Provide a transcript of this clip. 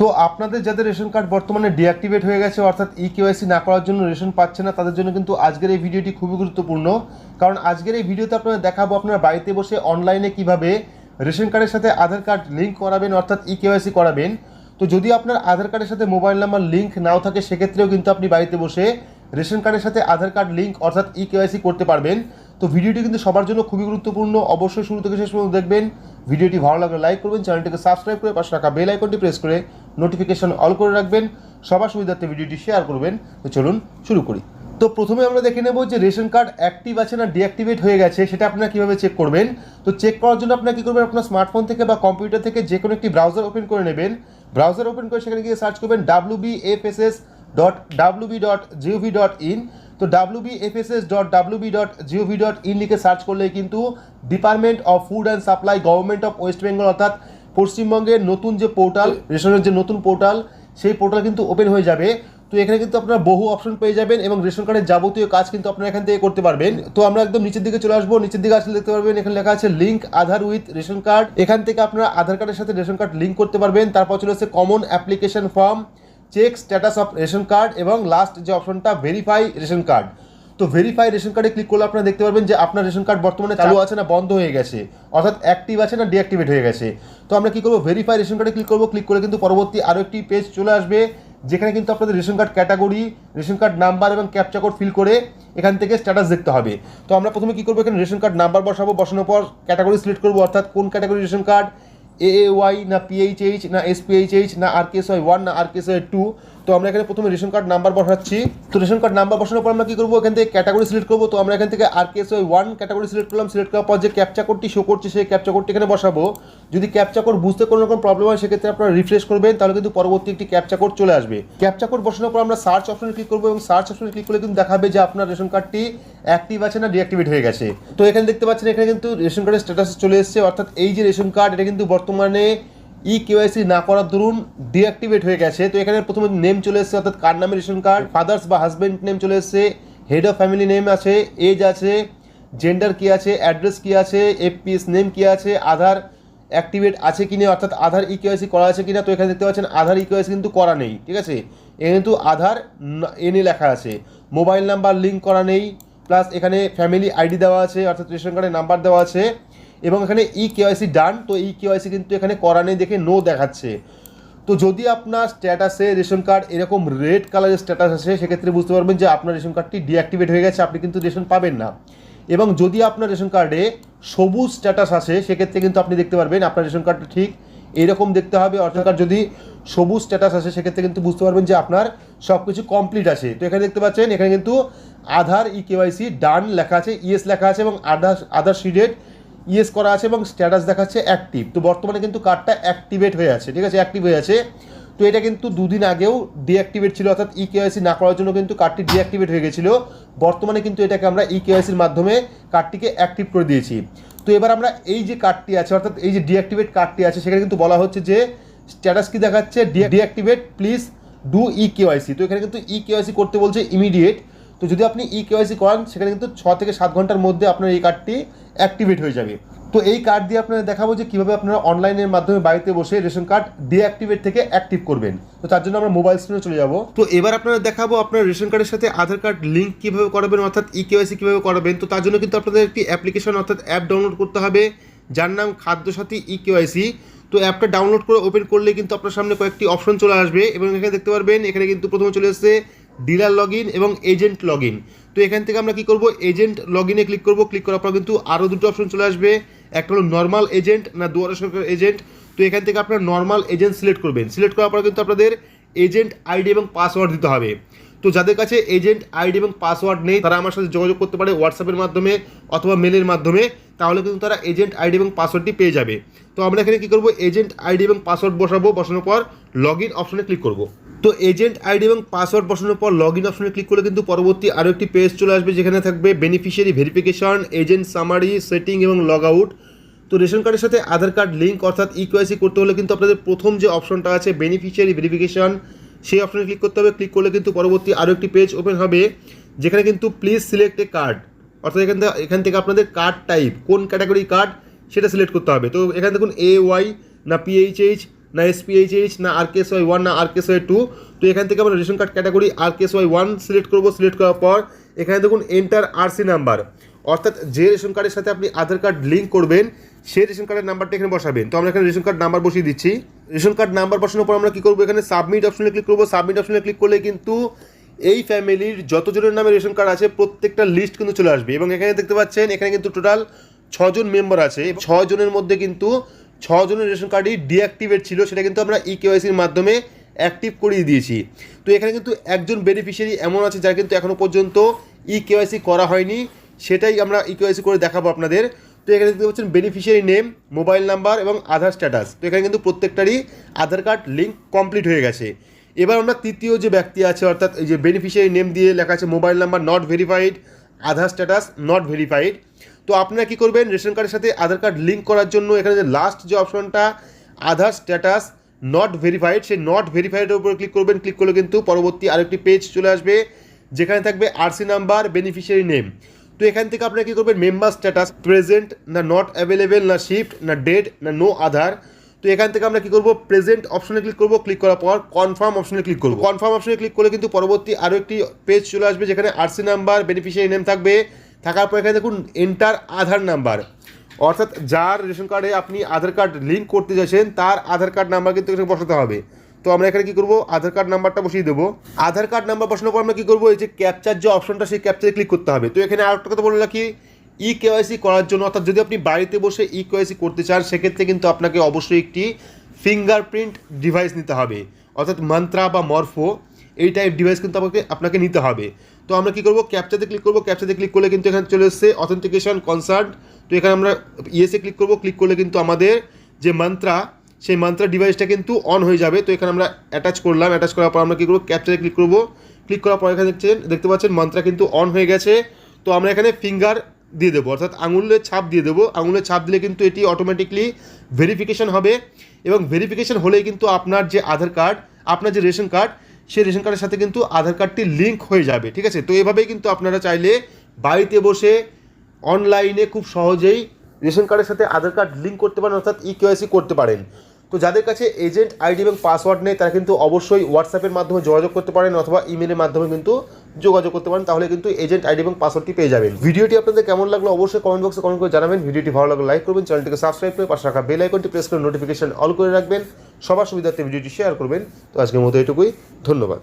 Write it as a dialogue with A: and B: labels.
A: তো আপনাদের যাদের রেশন কার্ড বর্তমানে ডিঅ্যাক্টিভেট হয়ে গেছে, অর্থাৎ ই কেওয়াইসি না করার জন্য রেশন পাচ্ছে না, তাদের জন্য কিন্তু আজকের এই ভিডিওটি খুবই গুরুত্বপূর্ণ। কারণ আজকের এই ভিডিওতে আপনারা দেখাবো আপনারা বাড়িতে বসে অনলাইনে কীভাবে রেশন কার্ডের সাথে আধার কার্ড লিঙ্ক করাবেন, অর্থাৎ ই কেওয়াইসি করাবেন। তো যদি আপনার আধার কার্ডের সাথে মোবাইল নাম্বার লিঙ্ক নাও থাকে, সেক্ষেত্রেও কিন্তু আপনি বাড়িতে বসে রেশন কার্ডের সাথে আধার কার্ড লিঙ্ক অর্থাৎ ই কেওয়াইসি করতে পারবেন। তো ভিডিওটি কিন্তু সবার জন্য খুবই গুরুত্বপূর্ণ। অবশ্যই শুরু থেকে শেষ পর্যন্ত দেখবেন। ভিডিওটি ভালো লাগলে লাইক করবেন, চ্যানেলটিকে সাবস্ক্রাইব করে পাশে রাখা বেল আইকনটি প্রেস করে নোটিফিকেশন অল করে রাখবেন। সবার সুবিধার্থে ভিডিওটি শেয়ার করবেন। তো চলুন শুরু করি। তো প্রথমে আমরা দেখে নেব যে রেশন কার্ড অ্যাক্টিভ আছে না ডিঅ্যাক্টিভেট হয়ে গেছে, সেটা আপনারা কীভাবে চেক করবেন? তো চেক করার জন্য আপনারা কী করবেন? আপনার স্মার্টফোন থেকে বা কম্পিউটার থেকে যে কোনো একটি ব্রাউজার ওপেন করে নেবেন। ব্রাউজার ওপেন করে সেখানে গিয়ে সার্চ করবেন W B F S S dot W B dot gov dot in তো W B F S dot W B dot gov dot in লিখে সার্চ করলে কিন্তু department of food and supply government of West Bengal অর্থাৎ পশ্চিমবঙ্গের নতুন যে portal রেশনের যে নতুন পোর্টাল সেই পোর্টাল কিন্তু ওপেন হয়ে যাবে। তো এখানে কিন্তু আপনারা বহু অপশন পেয়ে যাবেন এবং রেশন কার্ডের যাবতীয় কাজ কিন্তু আপনারা এখান থেকে করতে পারবেন। তো আমরা একদম নিচের দিকে চলে আসব। নিচের দিকে আসলে দেখতে পারবেন, এখানে লেখা আছে link Aadhaar with ration card এখান থেকে আপনারা আধার কার্ডের সাথে রেশন কার্ড লিঙ্ক করতে পারবেন। তারপর চলে আসছে common application form check status of ration card এবং লাস্ট যে অপশনটা ভেরিফাই রেশন কার্ড তো ভেরিফাই রেশন কার্ডে ক্লিক করলে আপনারা দেখতে পারবেন যে আপনার রেশন কার্ড বর্তমানে চালু আছে না বন্ধ হয়ে গেছে। অর্থাৎ অ্যাক্টিভ আছে না ডিঅ্যাক্টিভেট হয়ে গেছে। তো আমরা কী করব? ভেরিফাই রেশন কার্ডে ক্লিক করব। ক্লিক করে কিন্তু পরবর্তী আরও একটি পেজ চলে আসবে যেখানে কিন্তু আপনাদের ration card category ration card number এবং ক্যাপচা কোড ফিল করে এখান থেকে স্ট্যাটাস দেখতে হবে। তো আমরা প্রথমে কী করব? এখানে রেশন কার্ড নাম্বার বসাবো। বসানোর পর ক্যাটাগরি সিলেক্ট করব। অর্থাৎ কোন category ration card A Y না পিএইচএইচ না এসপিএইচএইচ না আর কেস ওয়াই ওয়ান না আর কেস ওয়াই টু তো আমরা এখানে প্রথমে রেশন কার্ড নাম্বার বসাচ্ছি। তো রেশন কার্ড নাম্বার বসানোর পর আমরা কি করব? এখান থেকে ক্যাটাগরি সিলেক্ট করব। তো আমরা এখান থেকে R K S Y one category select করলাম। সিলেক্ট করার পর যে ক্যাপচা কোডটি শো করছে, সেই ক্যাপচা কোডটি এখানে বসাবো। যদি ক্যাপচা কোড বুঝতে কোনো রকম প্রবলেম হয়, সেক্ষেত্রে আপনারা রিফ্রেশ করবেন, তাহলে কিন্তু পরবর্তী একটি ক্যাপচা কোড চলে আসবে। ক্যাপচা কোড বসানোর পর আমরা সার্চ অপশনে ক্লিক করব এবং সার্চ অপশনে ক্লিক করলে কিন্তু দেখাবে যে আপনার রেশন কার্ডটি অ্যাক্টিভ আছে না ডিঅ্যাক্টিভেট হয়ে গেছে। তো এখানে দেখতে পাচ্ছেন, এখানে কিন্তু রেশন কার্ডের স্ট্যাটাস চলে এসেছে। অর্থাৎ এই যে রেশন কার্ড, এটা কিন্তু বর্তমানে ই কেওয়াইসি না করার দরুন ডিঅ্যাক্টিভেট হয়ে গেছে। তো এখানে প্রথমে নেম চলে এসেছে, অর্থাৎ কার নামে রেশন কার্ড? ফাদার্স বা হাজব্যান্ড নেম চলে এসেছে হেড অফ ফ্যামিলি নেম আছে এজ আছে জেন্ডার কি আছে অ্যাড্রেস কি আছে এফপিএস নেম কি আছে, আধার অ্যাক্টিভেট আছে কি নেই, অর্থাৎ আধার ই কেওয়াইসি করা আছে কিনা, তো এখানে দেখতে পাচ্ছেন আধার ই কেওয়াইসি কিন্তু করা নেই, ঠিক আছে? এখানে কিন্তু আধার এনে লেখা আছে। মোবাইল নাম্বার লিঙ্ক করা নেই প্লাস এখানে ফ্যামিলি আইডি দেওয়া আছে, অর্থাৎ রেশন কার্ডের নাম্বার দেওয়া আছে। এবং এখানে ই কেওয়াইসি ডান তো ই কেওয়াইসি কিন্তু এখানে করা নেই দেখে নো দেখাচ্ছে। তো যদি আপনার স্ট্যাটাসে রেশন কার্ড এরকম রেড কালারের স্ট্যাটাস আছে সেক্ষেত্রে বুঝতে পারবেন যে আপনার রেশন কার্ডটি ডিঅ্যাক্টিভেট হয়ে গেছে, আপনি কিন্তু রেশন পাবেন না। এবং যদি আপনার রেশন কার্ডে সবুজ স্ট্যাটাস আসে, সেক্ষেত্রে কিন্তু আপনি দেখতে পারবেন আপনার রেশন কার্ডটা ঠিক এইরকম দেখতে হবে। অর্থাৎ যদি সবুজ স্ট্যাটাস আসে, সেক্ষেত্রে কিন্তু বুঝতে পারবেন যে আপনার সব কিছু কমপ্লিট আছে। তো এখানে দেখতে পাচ্ছেন, এখানে কিন্তু আধার ই কেওয়াইসি ডান লেখা আছে ইএস লেখা আছে এবং আধার আধার শিডেড ইয়েস করা আছে এবং স্ট্যাটাস দেখাচ্ছে অ্যাক্টিভ। তো বর্তমানে কিন্তু কার্ডটা অ্যাক্টিভেট হয়ে আছে, ঠিক আছে? অ্যাক্টিভ হয়ে আছে। তো এটা কিন্তু দুদিন আগেও ডিঅ্যাক্টিভেট ছিল, অর্থাৎ ই কেওয়াইসি না করার জন্য কিন্তু কার্ডটি ডিঅ্যাক্টিভেট হয়ে গেছিল। বর্তমানে কিন্তু এটাকে আমরা ই কেওয়াইসির মাধ্যমে কার্ডটিকে অ্যাক্টিভ করে দিয়েছি। তো এবার আমরা এই যে কার্ডটি আছে, অর্থাৎ এই যে ডিঅ্যাক্টিভেট কার্ডটি আছে, সেখানে কিন্তু বলা হচ্ছে যে স্ট্যাটাস কি দেখাচ্ছে? Deactivate, please do e KYC তো এখানে কিন্তু ই কেওয়াইসি করতে বলছে ইমিডিয়েট। তো যদি আপনি ই কেওয়াইসি করান, সেখানে কিন্তু ছ থেকে সাত ঘণ্টার মধ্যে আপনার এই কার্ডটি অ্যাক্টিভেট হয়ে যাবে। তো এই কার্ড দিয়ে আপনারা দেখাবো যে কীভাবে আপনারা অনলাইনের মাধ্যমে বাড়িতে বসে রেশন কার্ড ডিঅ্যাক্টিভেট থেকে অ্যাক্টিভ করবেন। তো তার জন্য আমরা মোবাইল স্ক্রিনে চলে যাব। তো এবার আপনারা দেখাবো আপনার রেশন কার্ডের সাথে আধার কার্ড লিঙ্ক কীভাবে করাবেন, অর্থাৎ ই কেওয়াইসি কীভাবে করাবেন। তো তার জন্য কিন্তু আপনাদের একটি অ্যাপ্লিকেশন অর্থাৎ অ্যাপ ডাউনলোড করতে হবে, যার নাম খাদ্যসাথী ই কেওয়াইসি তো অ্যাপটা ডাউনলোড করে ওপেন করলে কিন্তু আপনার সামনে কয়েকটি অপশন চলে আসবে এবং এখানে দেখতে পারবেন, এখানে কিন্তু প্রথমে চলে এসেছে ডিলার লগ এবং এজেন্ট লগ তো এখান থেকে আমরা কি করব? এজেন্ট লগ ইনে ক্লিক করব। ক্লিক করার পর কিন্তু আরও দুটো অপশন চলে আসবে। একটা হলো নর্মাল এজেন্ট না দুয়ারা সরকার এজেন্ট তো এখান থেকে আপনার নর্মাল এজেন্ট সিলেক্ট করবেন। সিলেক্ট করার পর কিন্তু আপনাদের এজেন্ট আইডি এবং পাসওয়ার্ড দিতে হবে। তো যাদের কাছে এজেন্ট আইডি এবং পাসওয়ার্ড নেই, তারা আমার সাথে যোগাযোগ করতে পারে হোয়াটসঅ্যাপের মাধ্যমে অথবা মেলের মাধ্যমে। তাহলে কিন্তু তারা এজেন্ট আইডি এবং পাসওয়ার্ডটি পেয়ে যাবে। তো আমরা এখানে কী করব? এজেন্ট আইডি এবং পাসওয়ার্ড বসাবো। বসানোর পর লগ ইন অপশনে ক্লিক করব। তো এজেন্ট আইডি এবং পাসওয়ার্ড বসানোর পর লগ ইন অপশনে ক্লিক করলে কিন্তু পরবর্তী আরও একটি পেজ চলে আসবে, যেখানে থাকবে beneficiary verification agent summary setting এবং লগ আউট তো রেশন কার্ডের সাথে আধার কার্ড লিঙ্ক অর্থাৎ ইকোয়াইসি করতে হলে কিন্তু আপনাদের প্রথম যে অপশনটা আছে বেনিফিশিয়ারি ভেরিফিকেশন সেই অপশনে ক্লিক করতে হবে। ক্লিক করলে কিন্তু পরবর্তী আরও একটি পেজ ওপেন হবে, যেখানে কিন্তু প্লিজ সিলেক্ট এ কার্ড অর্থাৎ এখান থেকে এখান থেকে আপনাদের কার্ড টাইপ কোন ক্যাটাগরি কার্ড সেটা সিলেক্ট করতে হবে। তো এখানে দেখুন এ ওয়াই না পিএইচএইচ না এসপিএইচএইচ না আর কেস ওয়াই ওয়ান না আর কেস ওয়াই টু তো এখান থেকে আমরা ration card category R K S Y one select করব, সিলেক্ট করার পর এখানে দেখুন এন্টার আরসি নাম্বার অর্থাৎ যে রেশন কার্ডের সাথে আপনি আধার কার্ড লিঙ্ক করবেন, সেই রেশন কার্ডের নাম্বারটা এখানে বসাবেন। তো আমরা এখানে রেশন কার্ড নাম্বার বসিয়ে দিচ্ছি। রেশন কার্ড নাম্বার বসানোর পর আমরা কী করব? এখানে সাবমিট অপশনে ক্লিক করব। সাবমিট অপশনে ক্লিক করলে কিন্তু এই ফ্যামিলির যতজনের নামে রেশন কার্ড আছে, প্রত্যেকটা লিস্ট কিন্তু চলে আসবে। এবং এখানে দেখতে পাচ্ছেন, এখানে কিন্তু টোটাল ছজন মেম্বার আছে। ছজনের মধ্যে কিন্তু ছজনের রেশন কার্ডই ডিঅ্যাক্টিভেট ছিল, সেটা কিন্তু আমরা ই কেওয়াইসির মাধ্যমে অ্যাক্টিভ করিয়ে দিয়েছি। তো এখানে কিন্তু একজন বেনিফিশিয়ারি এমন আছে যার কিন্তু এখনও পর্যন্ত ই কেওয়াইসি করা হয়নি, সেটাই আমরা ই কেওয়াইসি করে দেখাবো আপনাদের। তো এখানে দেখতে পাচ্ছেন বেনিফিশিয়ারি নেম মোবাইল নাম্বার এবং আধার স্ট্যাটাস তো এখানে কিন্তু প্রত্যেকটারই আধার কার্ড লিঙ্ক কমপ্লিট হয়ে গেছে। এবার আমরা তৃতীয় যে ব্যক্তি আছে, অর্থাৎ এই যে বেনিফিশিয়ারি নেম দিয়ে লেখা আছে mobile number not verified Aadhaar status not verified তো আপনারা কী করবেন? রেশন কার্ডের সাথে আধার কার্ড লিঙ্ক করার জন্য এখানে যে লাস্ট যে অপশনটা, আধার স্ট্যাটাস নট ভেরিফাইড সেই নট ভেরিফাইডের উপর ক্লিক করবেন। ক্লিক করলে কিন্তু পরবর্তী আরেকটি পেজ চলে আসবে, যেখানে থাকবে আরসি নাম্বার বেনিফিশিয়ারি নেম তো এখান থেকে আপনারা কী করবেন? মেম্বার স্ট্যাটাস প্রেজেন্ট না নট অ্যাভেলেবেল না শিফট না ডেট না নো আধার। তো এখান থেকে আমরা কী করব? প্রেজেন্ট অপশনে ক্লিক করব। ক্লিক করার পর কনফার্ম অপশনে ক্লিক করব। কনফার্ম অপশনে ক্লিক করলে কিন্তু পরবর্তী আরও একটি পেজ চলে আসবে, যেখানে আরসি নাম্বার বেনিফিশিয়ারি নেম থাকবে। থাকার পর এখানে দেখুন এন্টার আধার নাম্বার অর্থাৎ যার রেশন কার্ডে আপনি আধার কার্ড লিঙ্ক করতে চাইছেন, তার আধার কার্ড নাম্বার কিন্তু এখানে বসাতে হবে। তো আমরা এখানে কী করব? আধার কার্ড নাম্বারটা বসিয়ে দেবো। আধার কার্ড নাম্বার বসানোর পর আমরা কী করব? এই যে ক্যাপচার যে অপশনটা সেই ক্যাপচারে ক্লিক করতে হবে। তো এখানে আরেকটা কথা বলে রাখি ই কেওয়াইসি করার জন্য, অর্থাৎ যদি আপনি বাড়িতে বসে ই কেওয়াইসি করতে চান, সেক্ষেত্রে কিন্তু আপনাকে অবশ্যই একটি ফিঙ্গারপ্রিন্ট ডিভাইস নিতে হবে। অর্থাৎ মন্ত্রা বা মরফো এই টাইপ ডিভাইস কিন্তু আমাকে, আপনাকে নিতে হবে। তো আমরা কি করব? ক্যাপচাতে ক্লিক করব। ক্যাপচাতে ক্লিক করলে কিন্তু এখানে চলে এসছে অথেন্টিকেশন কনসার্ট তো এখানে আমরা ইয়েসে ক্লিক করব। ক্লিক করলে কিন্তু আমাদের যে মন্ত্রা সেই মন্ত্রা ডিভাইসটা কিন্তু অন হয়ে যাবে। তো এখানে আমরা অ্যাটাচ করলাম। অ্যাটাচ করার পর আমরা কী করব? ক্যাপচারে ক্লিক করব। ক্লিক করার পর এখানে দেখছেন, দেখতে পাচ্ছেন মন্ত্রা কিন্তু অন হয়ে গেছে। তো আমরা এখানে ফিঙ্গার দিয়ে দেবো। অর্থাৎ আঙুলের ছাপ দিয়ে দেবো। আঙুলের ছাপ দিলে কিন্তু এটি অটোমেটিকলি ভেরিফিকেশন হবে। এবং ভেরিফিকেশন হলেই কিন্তু আপনার যে আধার কার্ড আপনার যে রেশন কার্ড সেই রেশন কার্ডের সাথে কিন্তু আধার কার্ডটি লিঙ্ক হয়ে যাবে, ঠিক আছে? তো এভাবেই কিন্তু আপনারা চাইলে বাড়িতে বসে অনলাইনে খুব সহজেই রেশন কার্ডের সাথে আধার কার্ড লিঙ্ক করতে পারেন, অর্থাৎ ই কেওয়াইসি করতে পারেন। তো যাদের কাছে এজেন্ট আইডি এবং পাসওয়ার্ড নেই, তারা কিন্তু অবশ্যই হোয়াটসঅ্যাপের মাধ্যমে যোগাযোগ করতে পারেন অথবা ইমেলের মাধ্যমে কিন্তু যোগাযোগ করতে পারেন, তাহলে কিন্তু এজেন্ট আইডি এবং পাসওয়ার্ডটি পেয়ে যাবেন। ভিডিওটি আপনাদের কেমন লাগল অবশ্যই কমেন্ট বক্সে কমেন্ট করে জানাবেন। ভিডিওটি ভালো লাগলে লাইক করবেন, চ্যানেলটিকে সাবস্ক্রাইব করে পাশে রাখা বেল আইকনটি প্রেস করে নোটিফিকেশন অল করে রাখবেন। সবার সুবিধার্থে ভিডিওটি শেয়ার করবেন। তো আজকের মতো এটুকুই। ধন্যবাদ।